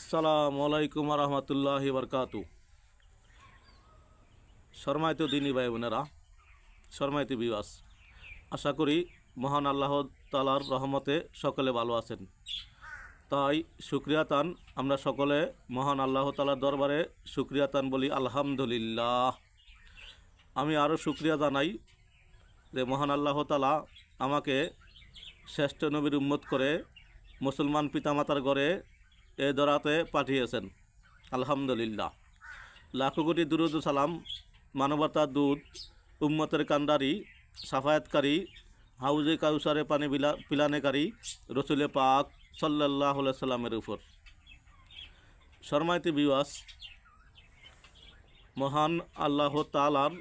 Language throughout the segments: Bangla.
আসসালামু আলাইকুম রহমতুল্লাহ বরকাতু শর্মায়িত দিনী ভাই বোনেরা শর্মায়িত বিবাস আশা করি মহান আল্লাহ তালার রহমতে সকলে ভালো আছেন। তাই শুক্রিয়া তান, আমরা সকলে মহান আল্লাহ তালার দরবারে শুক্রিয়া তান বলি আলহামদুলিল্লাহ। আমি আরও শুক্রিয়া জানাই যে মহান আল্লাহ তালা আমাকে শ্রেষ্ঠ নবীর উম্মত করে মুসলমান পিতামাতার ঘরে এ দরাতে পাঠিয়েছেন। আলহামদুলিল্লাহ। লাখো কোটি দুরুদ সালাম, মানবতার দুধ উম্মতের কান্ডারি সাফায়াতকারী, হাউজে কাউসারে পানি বিলা পিলানেকারী, রসুলে পাক সাল্লাহ সাল্লামের উপর। শর্মাইতি বিওয়াস, মহান আল্লাহ তালার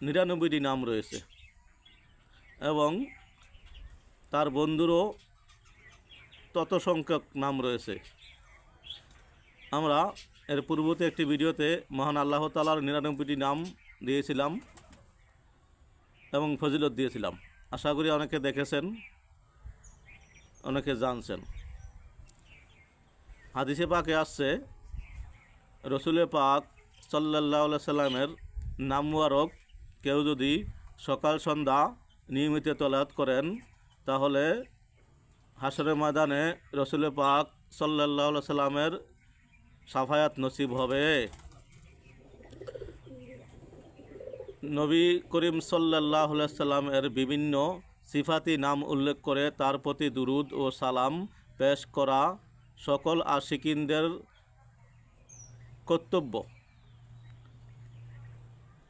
নিরানব্বইটি নাম রয়েছে এবং তার বন্ধুরও তত সংখ্যক নাম রয়েছে। আমরা এর পূর্বতে একটি ভিডিওতে মহান আল্লাহ তালার নিরানব্বইটি নাম দিয়েছিলাম এবং ফজিলত দিয়েছিলাম। আশা করি অনেকে দেখেছেন, অনেকে জানছেন। হাদিসে পাকে আসছে রসুলে পাক সাল্লাহ সাল্লামের নাম মুবারক কেউ যদি সকাল সন্ধ্যা নিয়মিত তলাত করেন, তাহলে হাসরের ময়দানে রসুল পাক সাল্লাহ সাল্লামের সাফায়াত নসিব হবে। নবী করিম সাল্লাহ সাল্লামের বিভিন্ন সিফাতি নাম উল্লেখ করে তার প্রতি দুরুদ ও সালাম পেশ করা সকল আশিকিনদের কর্তব্য।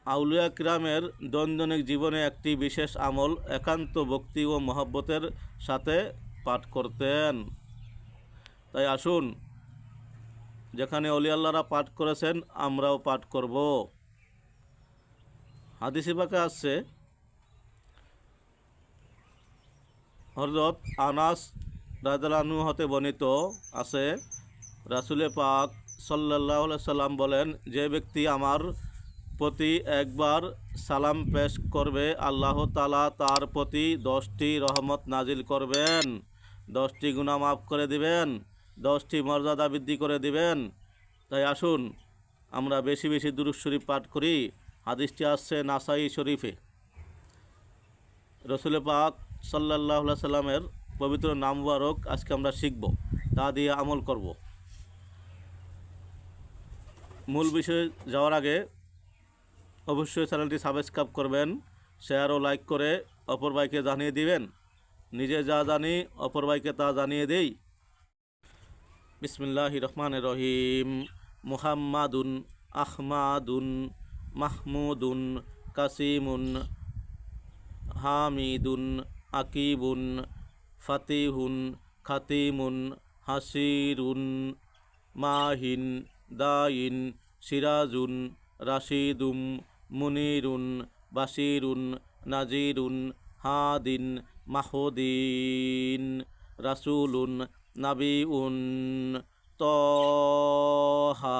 আউলিয়া কিরামের দৈনন্দিন জীবনে একটি বিশেষ আমল একান্ত ভক্তি ও মহব্বতের সাথে পাঠ করতেন। তাই আসুন, যেখানে অলি আল্লাহরা পাঠ করেছেন, আমরাও পাঠ করব। হাদিসি পাকে আসছে হজরত আনাস রাজু হতে বর্ণিত আছে, রাসুলে পাক সাল্লাহ সাল্লাম বলেন, যে ব্যক্তি আমার প্রতি একবার সালাম পেশ করবে, আল্লাহ তালা তার প্রতি দশটি রহমত নাজিল করবেন। দশটি গুণা মাফ করে দিবেন, দশটি মর্যাদা বৃদ্ধি করে দিবেন। তাই আসুন, আমরা বেশি বেশি দুরুদ শরীফ পাঠ করি। হাদিসটি আসছে নাসাই শরীফে। রসুল পাক সাল্লাহ সাল্লামের পবিত্র নাম মুবারক আজকে আমরা শিখব, তা দিয়ে আমল করব। মূল বিষয়ে যাওয়ার আগে অবশ্যই চ্যানেলটি সাবস্ক্রাইব করবেন, শেয়ার ও লাইক করে অপর ভাইকে জানিয়ে দিবেন। নিজে যা জানি অপর ভাইকে তা জানিয়ে দেই। বিসমিল্লাহ রহমান রহিম। মুহাম্মাদুন আহমাদুন মাহমুদুন কাসিমুন হামিদুন আকিবুন ফাতিহুন খাতিমুন হাসিরুন মাহিন দাইন সিরাজুন রাশিদুম মুনিরুন বাসিরুন নাজিরুন হাদিন মাহুদিন রাসুলুন নাবিউন তহা,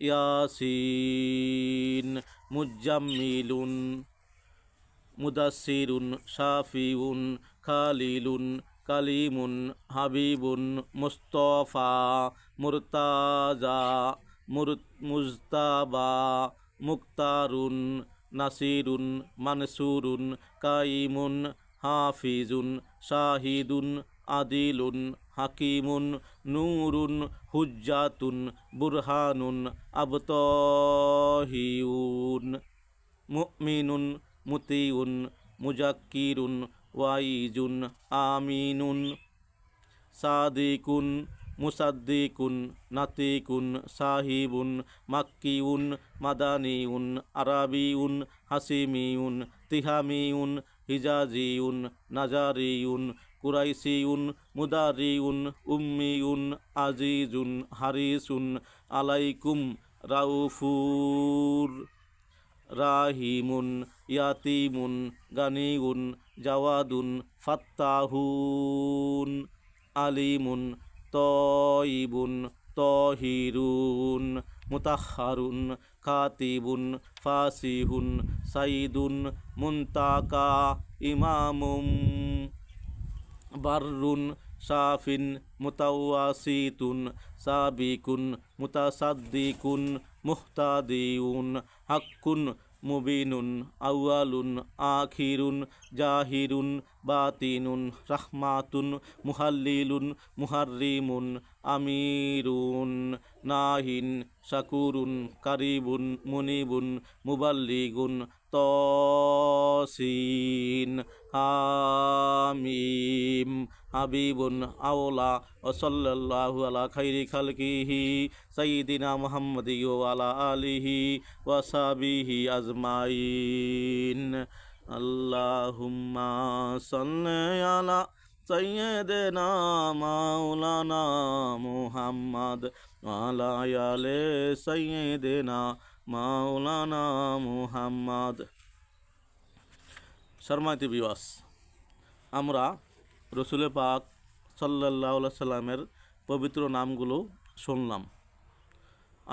ইয়াসিন, মুজাম্মিলুন মুদাসিরুন শাফিউন, খালিলুন, কালিমুন, হাবিবুন, মুস্তফা, মুরতাজা মুজতাবা, মুক্তারুন, নাসিরুন, মানসুরুন, কাইমুন হাফিজুন, শাহিদুন, আদিলুন, হাকিমুন, নূরুন, হুজ্জাতুন, বুরহানুন, আবতহিউন, মুমিনুন, মুতিউন, মুজাক্কিরুন, ওয়াইজুন, আমিনুন, সাদিকুন, মুসাদ্দিকুন, নাতিকুন, সাহিবুন, মাক্কিউন, মাদানিউন, আরাবিউন, হাসিমিউন, তিহামিউন হিজাজিউন, নাজারিউন কুরাইসিউন মুদারিউন, উম্মিউন, আজিজুন, হারিসুন, আলাইকুম, রাউফুর, রাহিমুন, ইয়াতিমুন, গানিউন, জাওয়াদুন, ফাত্তাহুন, আলিমুন, তয়িবুন, তহিরুন। মুতাহারুন খাতিবুন ফাসিহুন, সাইদুন, মুন্তাকা, ইমামুম। বাররুন, সাফিন, মুতাওয়াসিতুন, সাবিকুন, মুতাসাদ্দিকুন, মুহতাদিউন। হাক্কুন, মুবিনুন, আউয়ালুন, আখিরুন, জাহিরুন, বাতিনুন, রাহমাতুন, মুহাল্লিলুন, মুহাররিমুন আমিরুন নাহিন, শাকুরুন, কারিবুন, মুনিবুন, মুবাল্লিগুন, তসিন, হামিম, হাবিবুন, আওলা ওসল্লাল্লাহু আলা খাইরি খালকিহি, সাইয়্যিদিনা মুহাম্মাদি আলা আলিহি ওয়া সাহবিহি আজমাইন। আল্লাহুম্মা সাল্লি আলা সাইয়্যিদিনা মাওলানা মুহাম্মদ ওয়া আলা আলি সাইয়্যিদিনা মাওলানা মুহাম্মদ। শর্মাতি বিবাস আমরা রসুলে পাক সাল্লাহ সাল্লামের পবিত্র নামগুলো শুনলাম।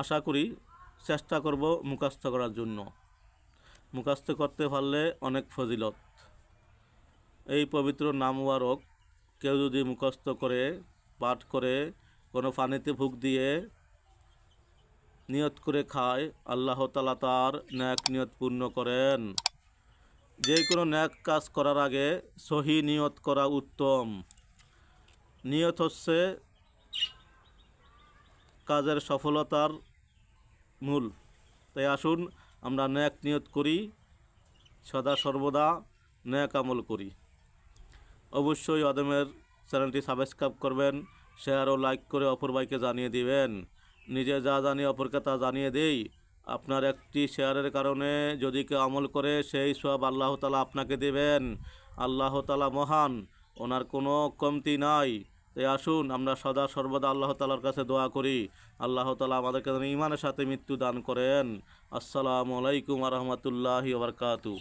আশা করি চেষ্টা করব মুখাস্ত করার জন্য। মুখাস্ত করতে পারলে অনেক ফজিলত। এই পবিত্র নাম ওয়ারক কেউ যদি মুখস্থ করে, পাঠ করে, কোনো পানিতে ফুক দিয়ে নিয়ত করে খায়, আল্লাহ তালা তার ন্যাক নিয়ত পূর্ণ করেন। যে কোনো ন্যাক কাজ করার আগে সহি নিয়ত করা উত্তম। নিয়ত হচ্ছে কাজের সফলতার মূল। তাই আসুন আমরা ন্যাক নিয়ত করি, সদা সর্বদা ন্যাক আমল করি। অবশ্যই আদমের চ্যানেলটি সাবস্ক্রাইব করবেন শেয়ার ও লাইক করে অপর ভাইকে জানিয়ে দিবেন। নিজে যা জানি অপরকে তা জানিয়ে দেই। আপনার একটি শেয়ারের কারণে যদি কেউ আমল করে, সেই সব আল্লাহ তালা আপনাকে দেবেন। আল্লাহ তালা মহান, ওনার কোনো কমতি নাই। তাই আসুন, আমরা সদা সর্বদা আল্লাহ তালার কাছে দোয়া করি। আল্লাহ তালা আমাদেরকে ইমানের সাথে মৃত্যু দান করেন। আসসালামু আলাইকুম রহমতুল্লাহি বারকাতু